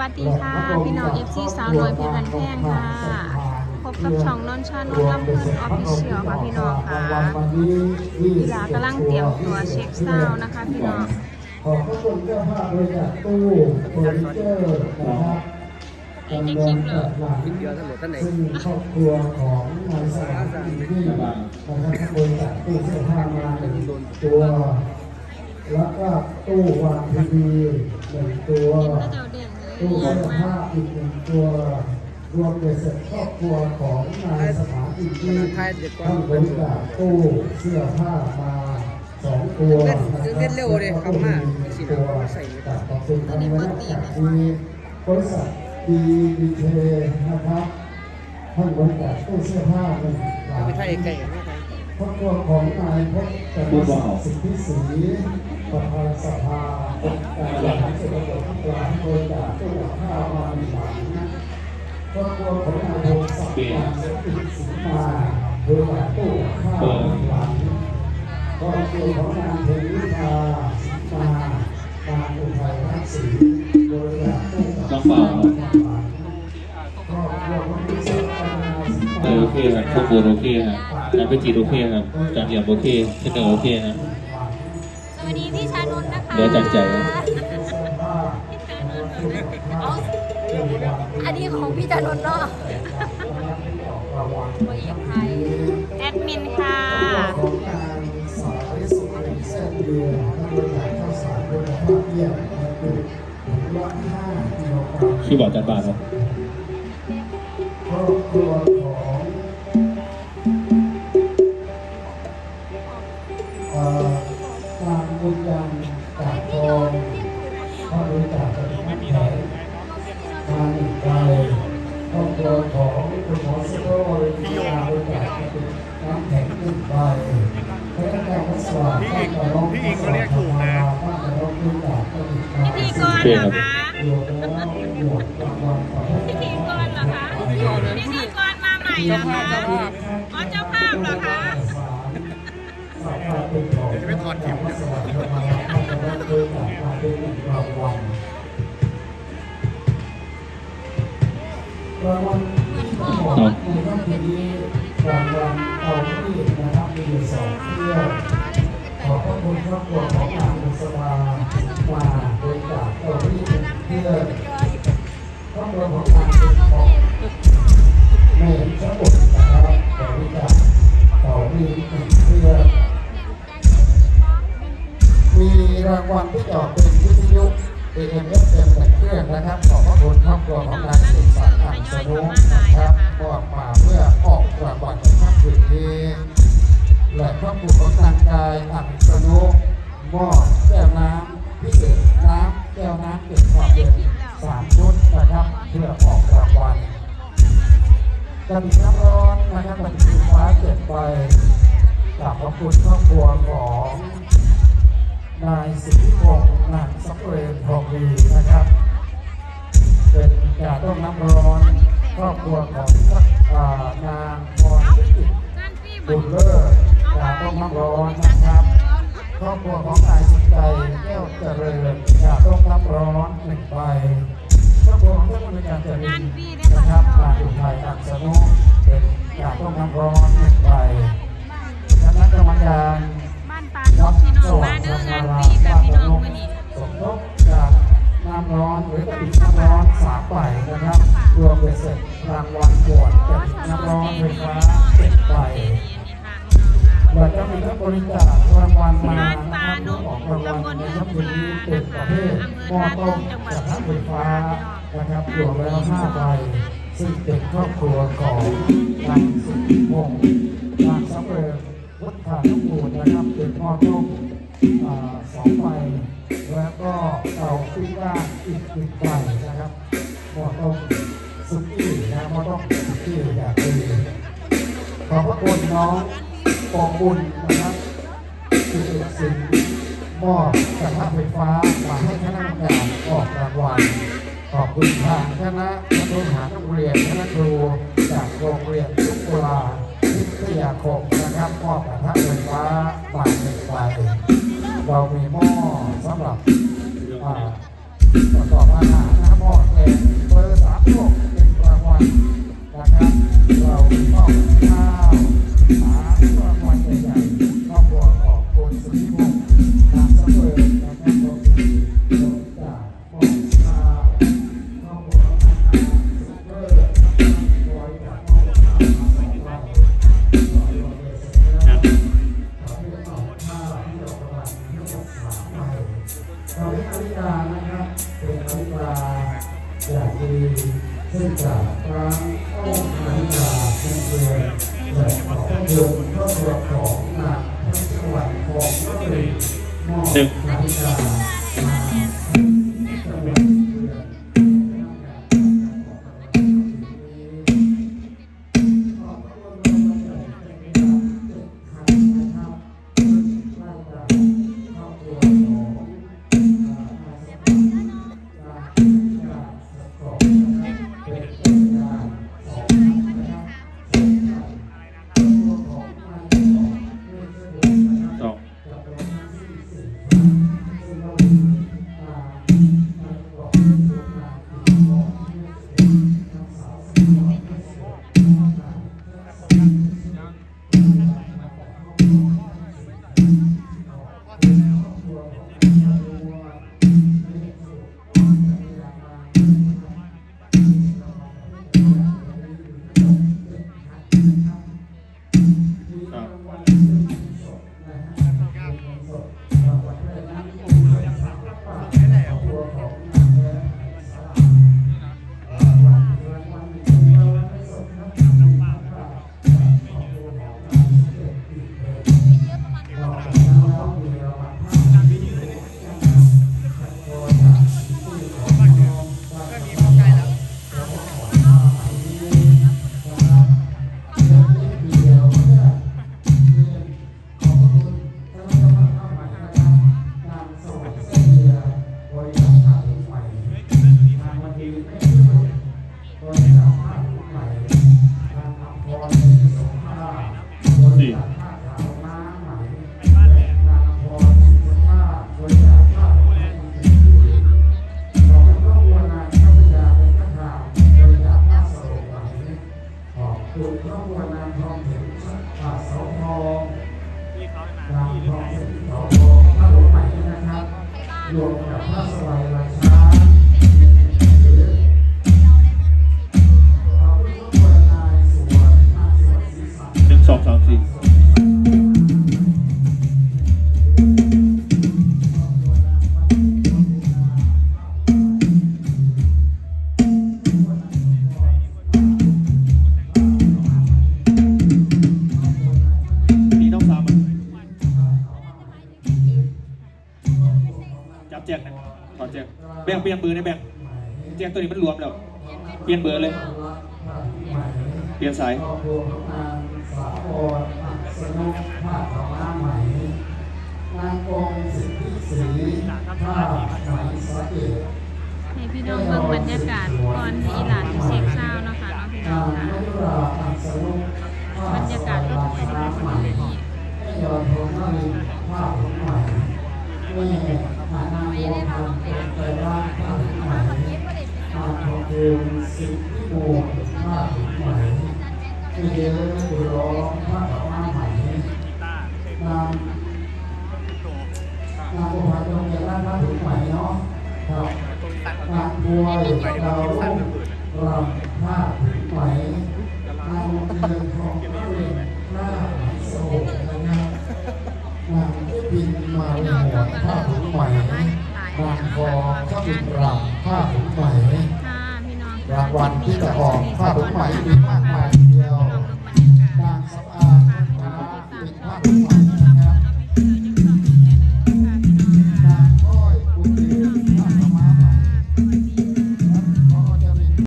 วัสดีค่ะ พี่น้องเอฟซีสาวน้อยเพชรบันแพงค่ะ พบกับช่องนนท์ชานุชลำเพลินออฟฟิเชียลค่ะพี่น้องค่ะพี่หลากำลังเตรียมตัวเช็คซาวน์นะคะพี่น้องขอบพระคุณเจ้าภาพบริจาคตู้เฟอร์นิเจอร์นะครับจำนวนแปดหลังซึ่งครอบครัวของนายสมานที่นะครับบริจาคตู้เสื้อผ้ามาหนึ่งตัว แล้วก็ตู้วางทีวีหนึ่งตัว ตู้เสื้อผ้าอีกหนึ่งตัว รวมเป็นเสร็จครอบครัวของนายสมานอีกที่ท่านบริจาคตู้เสื้อผ้ามาสองตัวเล่นเร็วเลยครับมาสินะใส่จากขอบคุณทางบริษัทจากมีบริษัทดีดีเทนะครับท่านบริจาคตู้เสื้อผ้าหนึ่งหลั ครอบครัวของนายพจน์จันทร์สิทธิศรีประธานสภาการบริหารส่วนตำบลทุกหลังบริจาคตู้กับข้าวมาหนึ่งหลังครอบครัวของนายพงศักดิ์การเสถิศรีมาบริจาคตู้กับข้าวหนึ่งหลังครอบครัวของนางเพญวิภาสิมาการอุทัยรักศรีบริจาคตู้กับน้องเปล่าค เออโอเคครับทุกคนโอเคครับการไปจีนโอเคครับจานเดียมโอเคเช่นเดิมโอเคครับสวัสดีพี่ชานนท์นะคะเดี๋ยวจัดใจนะเอาอันนี้ของพี่ชานนท์เนาะตัวเอกไทยแอดมินค่ะของนางสายสุรีแซ่ ว่างบ้านกระรอกบ้านกระรอกริจาคเป็นหนึ่งใบพิธีกรเหรอคะรวมแล้วหมวดรางวัลของพิธีกรเหรอคะพิธีกรมาใหม่เหรอคะอ๋อเจ้าภาพเหรอคะจะไปถอดเข็มเนี่ยรางวัลที่สองในค่ำคืนนี้าเอาที่นะครับมี อยู่สอขอบคุณครอบครัวของนางบุษบามาบริจาคเอาที่เพื่อนครอบครัวของนางเป็นของแม่สมุทรนะครับบริจาคต่อมีอีกเพื่อนมีรางวัลที่จอดเป็นวิทยุ AM FM แต่เครื่องนะครับ ขอบพระคุณครอบครัวของนางสุสานอังสนุนะครับมอบมาเพื่อออกรางวัลในค่ำคืนนี้ และครอบครัวของนางกายอังสนุมอแก้วน้ำพิเศษน้ำแก้วน้ำเก็บความเย็นสามชุดนะครับเพื่อออกรางวัลกระบี่น้ำร้อนนะครับกระบี่ฟ้าเจ็ดใบกราบขอบคุณครอบครัวของนายสิทธิพงษ์นางสักเรนทองดีนะครับ เป็นกาต้มน้ำร้อนครอบครัวของอานางพรพิจิตรงานพี่บบุนญเลิศ มังร้อนนะครับครอบครัวของนายสุดใจแก้วเจริญจากต้องน้ำร้อนหนึ่งใบครอบครัวของท่านบริการเจริญนะครับนางอุทัยอักษนุเป็นกาต้องน้ำร้อนหนึ่งใบคณะกรรมการ เภทหม้อต้มจากน้ำไฟฟ้านะครับรวมแล้วห้าใบซึ่งเป็นครอบครัวของนางสุทธิพงศ์นางสำเร็จวัฒนานุกูลนะครับเป็นหม้อต้มอ่าสองใบแล้วก็เตาปิ้งย่างอีกหนึ่งใบนะครับหม้อต้มซุกี้นะหม้อต้มซุกี้แบบดีขอบพระคุณน้องปองบุญนะครับคือสิ่งมอบกระทะไฟฟ้า ออกรางวัลขอบคุณทางคณะนักบริหารโรงเรียนคณะครูจากโรงเรียนทุกเวลาพิทยาคมนะครับมอบกระทะไฟฟ้ามาหนึ่งใบเรามีหม้อสำหรับอ่าประกอบอาหารนะครับหม้อแกงเบอร์สามหกเป็นรางวัลนะครับเรา ของ งเปลี่ยนเบอร์ได้แบ่งแจกตัวนี้มันรวมแล้ว เปลี่ยนเบอร์เลย เปลี่ยนสายนางองน้ำใหม่นางกงสิทธิศรีภาพใหม่สะเกดให้พี่น้องเบิ่งบรรยากาศก่อนที่อีหลานเช็คเช้านะคะเนาะพี่น้องค่ะบรรยากาศก็จะเป็นแบบนี้ไม่ยอมทนนั่งภาพของใหม่ไม่หานา งวงพันธุ์ไปบ้านภาพของใหม่นางทองเดือนสิทธิโมงภาพของใหม่ที่เดียวกุร้องภาพของใหม่นางนางบุพเพโรงเรียนบ้านภาพของใหม่เนาะครับนางบัวเรารำภาพของใหม่นางเดินของพระเวทหน้าโศกนะครับนางบินมาหัวผ้า บางคอข้าบุตราผ้าถุงไหมรางวัลที่จะออกผ้าถุงไหมมีมากมายทีเดียวบางสะอาดผ้าถุงไหม